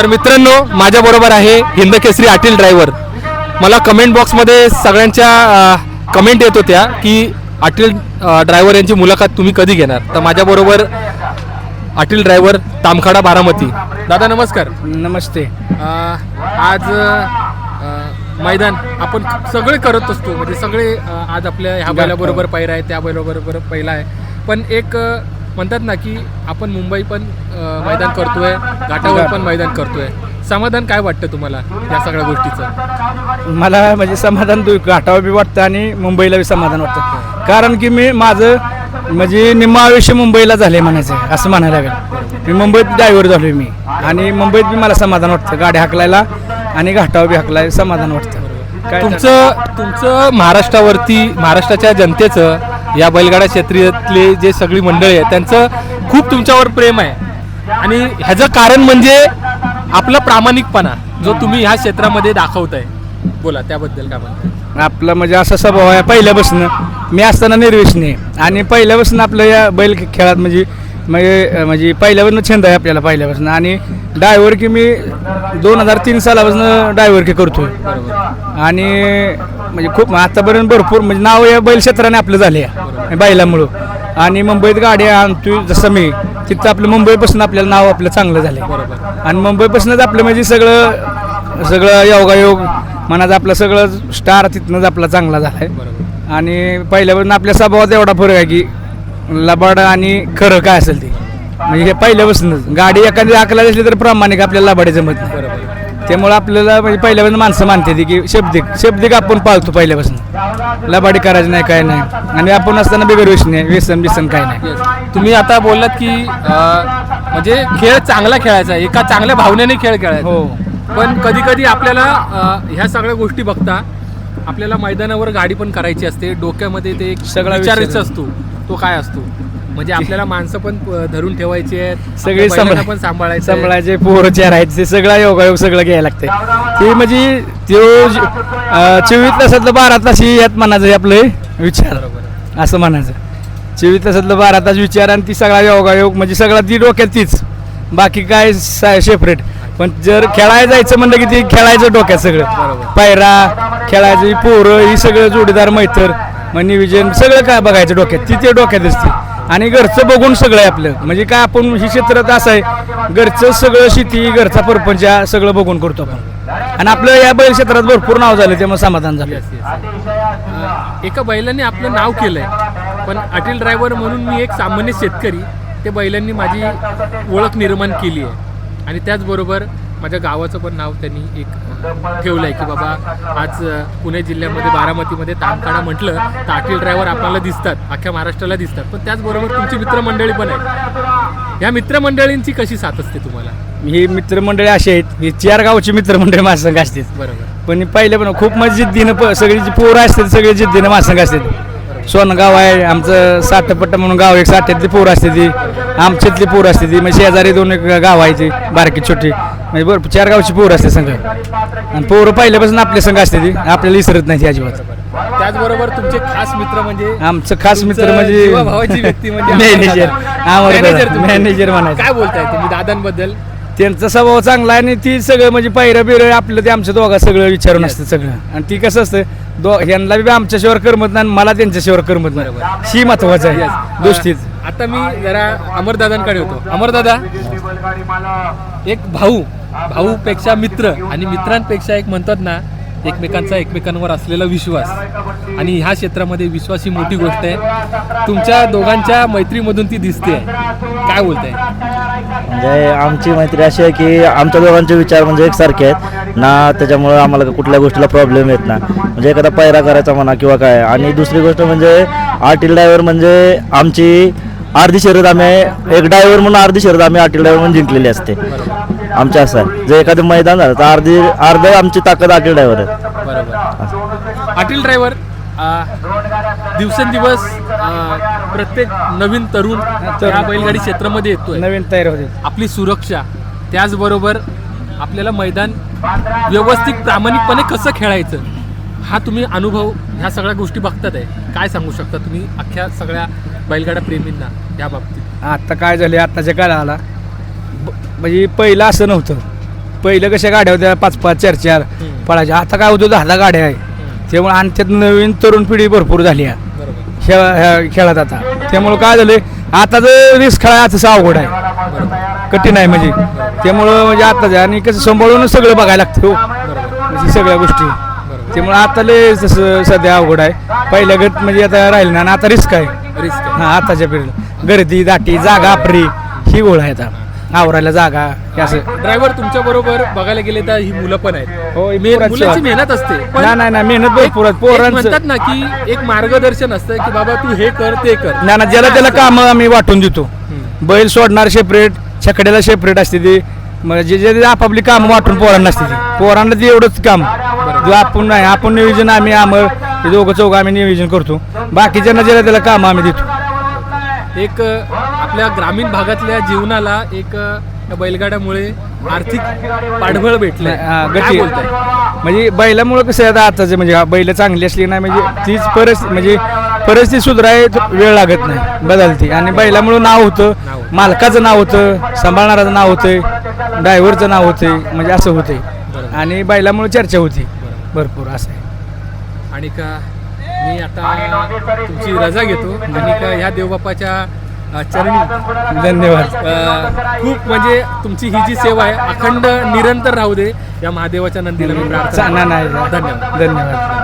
तर मित्रांनो माझ्या बरोबर आहे हिंद केसरी आटील ड्रायव्हर मला कमेंट बॉक्समध्ये सगळ्यांच्या कमेंट येत होत्या की आटील ड्रायव्हर यांची मुलाखत तुम्ही कधी घेणार? तर माझ्याबरोबर आटील ड्रायव्हर तामखाडा बारामती. दादा नमस्कार. नमस्ते. आज मैदान आपण सगळे करत असतो. म्हणजे सगळे आज आपल्या ह्या बैलाबरोबर पहिला आहे त्या बैलाबरोबर पहिला आहे. पण एक म्हणतात ना की आपण मुंबई पण मैदान करतोय घाटावर पण मैदान करतोय. समाधान काय वाटतं तुम्हाला या सगळ्या गोष्टीचं? मला म्हणजे समाधान दु घाटावर बी वाटतं आणि मुंबईला बी समाधान वाटतं. कारण की मी माझं म्हणजे निम्म आयुष्य मुंबईला झाले म्हणायचं असं म्हणायला लागेल. मी मुंबईत ड्रायव्हर झालो मी. आणि मुंबईत बी मला समाधान वाटतं. गाडी हाकलायला आणि घाटावर बी हाकलाय समाधान वाटतं. तुमचं तुमचं महाराष्ट्रावरती महाराष्ट्राच्या जनतेचं या बैलगाडा क्षेत्रातले जे सगळी मंडळी आहे त्यांचं खूप तुमच्यावर प्रेम आहे. आणि ह्याचं कारण म्हणजे आपला प्रामाणिकपणा जो तुम्ही ह्या क्षेत्रामध्ये दाखवताय. बोला त्याबद्दल काय म्हणता आपलं म्हणजे असा स्वभाव आहे पहिल्यापासून. मी असताना निर्वेशने आणि पहिल्यापासून आपलं या बैल खेळात म्हणजे म्हणजे म्हणजे पहिल्यापासून छंद आहे आपल्याला पहिल्यापासून आणि ड्रायव्हर की मी दोन हजार तीन सालापासून ड्रायव्हर की करतोय. आणि म्हणजे खूप आत्तापर्यंत भरपूर म्हणजे नाव या बैल क्षेत्राने आपलं झाले आहे बैलामुळं. आणि मुंबईत गाड्या आणतोय जसं मी तिथं आपलं मुंबईपासून आपल्याला नाव आपलं चांगलं झालं आणि मुंबईपासूनच आपलं म्हणजे सगळं सगळं योगायोग मनाचं आपलं सगळं स्टार तिथनंच आपला चांगला झाला आहे आणि पहिल्यापासून आपल्या स्वभावात एवढा फरक आहे की लबाड आणि खरं काय असेल ते? म्हणजे हे पहिल्यापासूनच. गाडी एखादी आकला असली तर प्रामाणिक आपल्याला लबाडी जमत नाही. त्यामुळे आपल्याला म्हणजे पहिल्यापासून माणसं मानते ती की शब्दिक शब्दिक आपण पाळतो पहिल्यापासून. लबाडी करायची नाही काय नाही. आणि आपण असताना बिगर व्यसन नाही व्यसन बिसन काय नाही. तुम्ही आता बोललात की म्हणजे खेळ चांगला खेळायचा एका चांगल्या भावनेने खेळ खेळायचा हो. पण कधी कधी आपल्याला ह्या सगळ्या गोष्टी बघता आपल्याला मैदानावर गाडी पण करायची असते. डोक्यामध्ये ते एक सगळा विचारायचा विचार असतो. तो काय असतो? म्हणजे आपल्याला माणसं पण धरून ठेवायची आहेत सगळे पण सांभाळायचं. सांभाळायचे पोरं चार आहेत ते सगळं योगायोग सगळं घ्यायला लागतंय. ते म्हणजे तो ज- अं, चोवीस तासातलं बारा तास ही यात म्हणायचं आपलं विचार. असं म्हणायचं. चोवीस तासातलं बारा तास विचार आणि ती सगळा योगायोग म्हणजे सगळा ती डोक्यात तीच. बाकी काय सेपरेट पण जर खेळायला जायचं म्हणलं की ती खेळायचं डोक्यात सगळं. पायरा खेळायचं पोरं ही सगळं जोडीदार मैत्र मग निविजन सगळं काय बघायचं डोक्यात? ती ते डोक्यात असते आणि घरचं बघून सगळं आहे आपलं. म्हणजे काय आपण हे क्षेत्रात असं आहे घरचं सगळं शेती घरचा परपंच हा सगळं बघून करतो आपण. आणि आपलं या बैल क्षेत्रात भरपूर नाव झालं त्यामुळे समाधान झालं. एका बैलाने आपलं नाव केलंय. पण अटील ड्रायव्हर म्हणून मी एक सामान्य शेतकरी ते बैलांनी माझी ओळख निर्माण केली आहे. आणि त्याचबरोबर माझ्या गावाचं पण नाव त्यांनी एक ठेवलं आहे की बाबा आज पुणे जिल्ह्यामध्ये बारामतीमध्ये तामखाडा म्हटलं तर अटील ड्रायव्हर आपल्याला दिसतात अख्ख्या महाराष्ट्राला दिसतात. पण त्याचबरोबर तुमची मित्रमंडळी पण आहे या मित्रमंडळींची कशी साथ असते तुम्हाला? ही मित्रमंडळी अशी आहेत. ही चार गावची मित्रमंडळी माझ्या संघ असतात. बरोबर. पण पहिले पण खूप मग जिद्दीनं प सगळी जी पोरं असतात सगळी जिद्दीनं माझ्या संघ असतात. सोनगाव आहे आमचं साठपट्टा म्हणून गाव एक साठ्यातली पोरं असते ती आमच्यातली पोरं असते ती म्हणजे शेजारी दोन एक गाव आहे ती बारकी छोटी. म्हणजे बरं चार गावची पोरं असते संघ. आणि पोरं पहिल्यापासून आपले संघ असते ती. आपल्याला विसरत नाही ती अजिबात. त्याचबरोबर तुमचे खास मित्र म्हणजे आमचं खास मित्र तुमचं म्हणजे जीवाभावाची व्यक्ती म्हणजे मॅनेजर मॅनेजर. मॅनेजर म्हणायचं. काय बोलताय तुम्ही दादांबद्दल? त्यांचा स्वभाव चांगला आहे आणि ती सगळं म्हणजे पायऱ्या बिरं आपलं ते आमच्या दोघा सगळं विचारून असतं सगळं. आणि ती कसं असतं दो ह्यांना बी आमच्याशिवाय करमत नाही आणि मला त्यांच्याशिवाय करमत नाही. ही महत्वाचं आहे. दोस्तीत. आता मी जरा अमरदादांकडे होतो. अमरदादा एक भाऊ. भाऊपेक्षा मित्र आणि मित्रांपेक्षा एक म्हणतात ना एकमेकांचा एकमेकांवर असलेला विश्वास. आणि ह्या क्षेत्रामध्ये विश्वास ही मोठी गोष्ट आहे. तुमच्या दोघांच्या मैत्रीमधून ती दिसते. काय बोलताय? म्हणजे आमची मैत्री अशी आहे की आमच्या दोघांचे विचार म्हणजे एकसारखे आहेत. ना त्याच्यामुळे आम्हाला कुठल्या गोष्टीला प्रॉब्लेम येत ना म्हणजे एखादा पायरा करायचा म्हणा किंवा काय. आणि दुसरी गोष्ट म्हणजे आर्टिल ड्रायव्हर म्हणजे आमची अर्धी शर्यत आम्ही एक ड्रायव्हर म्हणून अर्धी शर्यत आम्ही आर्टिल ड्रायव्हर म्हणून जिंकलेली असते. आमच्या असं. आहे जर एखादं मैदान झालं तर अर्धी अर्ध आमची ताकद आर्टिल ड्रायव्हर आहे. बरोबर. अटील ड्रायव्हर दिवसेंदिवस अ, प्रत्येक नवीन तरुण या बैलगाडी क्षेत्रामध्ये येतोय. नवीन तयार होते. आपली सुरक्षा त्याचबरोबर आपल्याला मैदान व्यवस्थित प्रामाणिकपणे कसं खेळायचं हा तुम्ही अनुभव ह्या सगळ्या गोष्टी बघतात आहे. काय सांगू शकता तुम्ही अख्ख्या सगळ्या बैलगाडा प्रेमींना या बाबतीत? आता काय झाले आताच्या काळाला ब- म्हणजे पहिलं असं नव्हतं. पहिलं कशा गाड्या होत्या पाच पाच चार चार. पळायच्या. आता काय होतं दहा गाड्या आहे. त्यामुळे आणि त्यात नवीन तरुण पिढी भरपूर झाली आहे. बरोबर. ह्या खेळात आता. त्यामुळं काय झालंय आता जर रिस्क खेळा आता अवघड आहे. कठीण आहे म्हणजे. त्यामुळं म्हणजे आता आणि कसं सांभाळूनच सगळं बघायला लागतं हो. म्हणजे सगळ्या गोष्टी. त्यामुळे आता लय तसं सध्या अवघड आहे. पहिल्या गट म्हणजे आता राहिलं ना आणि आता रिस्क आहे. रिस्क हा आताच्या पिरियड गर्दी दाटी जागा आपरी ही गोळ आहे आता. आवरायला जागा हे असं. ड्रायव्हर तुमच्या बरोबर बघायला गेले तर ही मुलं पण आहेत. हो, ही मे- पोरांची. मुलांची. मेहनत असते पण नाही नाही नाही मेहनत भरपूर आहे एक पोरांचं म्हणतात ना की एक मार्गदर्शन असतं की बाबा तू हे कर ते कर. ना ना ज्याला त्याला काम आम्ही वाटून देतो. बैल सोडणार सेपरेट छकड्याला सेपरेट असते ती. म्हणजे जे जे आपापली कामं वाटून पोरांना असते ती. पोरांना ते एवढंच काम. जो आपण नाही आपण नियोजन आम्ही आम्ही ते दोघं चौघं आम्ही नियोजन करतो. बाकीच्यांना ज्याला त्याला काम आम्ही देतो. एक अ, आपल्या ग्रामीण भागातल्या जीवनाला एक या बैलगाड्यामुळे आर्थिक पाठबळ काय गती म्हणजे बैलामुळे कसं आता आताचं म्हणजे बैल चांगली असली नाही म्हणजे तीच परिस्थिती म्हणजे परिस्थिती सुधाराय वेळ लागत नाही बदलती. आणि बैलामुळे नाव होतं. मालकाचं नाव होतं सांभाळणाराचं नाव होतं ड्रायव्हरचं नाव होतं म्हणजे असं होते. आणि बैलामुळे चर्चा होती. भरपूर असं आहे. आणि का मी आता तुमची रजा घेतो. आणि का ह्या देवबापाच्या चरणी. धन्यवाद. खूप म्हणजे तुमची ही जी सेवा आहे अखंड निरंतर राहू दे. या महादेवाच्या नंदीला मी प्रार्थना धन्यवाद. धन्यवाद.